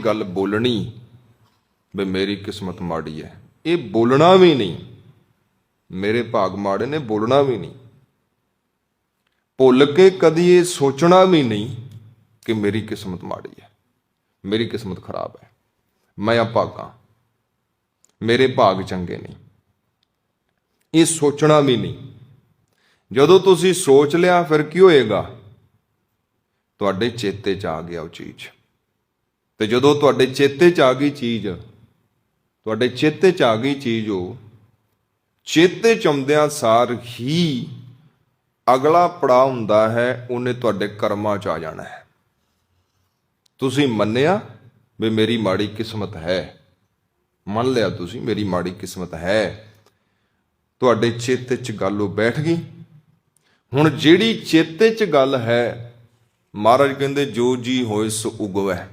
ਗੱਲ ਬੋਲਣੀ ਵੀ ਮੇਰੀ ਕਿਸਮਤ ਮਾੜੀ ਹੈ। ਇਹ ਬੋਲਣਾ ਵੀ ਨਹੀਂ। ਮੇਰੇ ਭਾਗ ਮਾੜੇ ਨੇ, ਬੋਲਣਾ ਵੀ ਨਹੀਂ। ਭੁੱਲ ਕੇ ਕਦੀ ਇਹ ਸੋਚਣਾ ਵੀ ਨਹੀਂ ਕਿ ਮੇਰੀ ਕਿਸਮਤ ਮਾੜੀ ਹੈ। ਮੇਰੀ ਕਿਸਮਤ ਖਰਾਬ ਹੈ। ਮੈਂ ਅਭਾਗਾ ਮੇਰੇ ਭਾਗ ਚੰਗੇ ਨਹੀਂ ਇਹ ਸੋਚਣਾ ਵੀ ਨਹੀਂ। ਜਦੋਂ ਤੁਸੀਂ ਸੋਚ ਲਿਆ ਫਿਰ ਕੀ ਹੋਏਗਾ? ਤੁਹਾਡੇ ਚੇਤੇ 'ਚ ਆ ਗਿਆ ਉਹ ਚੀਜ਼। ਤੇ ਜਦੋਂ ਤੁਹਾਡੇ ਚੇਤੇ 'ਚ ਆ ਗਈ ਚੀਜ਼, ਤੁਹਾਡੇ ਚੇਤੇ 'ਚ ਆ ਗਈ ਚੀਜ਼ ਉਹ, ਚੇਤੇ 'ਚ ਆਉਂਦਿਆਂ ਸਾਰ ਹੀ ਅਗਲਾ ਪੜਾਅ ਹੁੰਦਾ ਹੈ, ਉਹਨੇ ਤੁਹਾਡੇ ਕਰਮਾਂ 'ਚ ਆ ਜਾਣਾ ਹੈ। ਤੁਸੀਂ ਮੰਨਿਆ ਵੀ ਮੇਰੀ ਮਾੜੀ ਕਿਸਮਤ ਹੈ? ਮੰਨ ਲਿਆ ਤੁਸੀਂ, ਮੇਰੀ ਮਾੜੀ ਕਿਸਮਤ ਹੈ। ਤੁਹਾਡੇ ਚੇਤੇ 'ਚ ਗੱਲ ਉਹ ਬੈਠ ਗਈ। ਹੁਣ ਜਿਹੜੀ ਚੇਤੇ 'ਚ ਗੱਲ ਹੈ, ਮਹਾਰਾਜ ਕਹਿੰਦੇ, ਜੋ ਜੀ ਹੋਏ ਸੋ ਉਗਵੈ।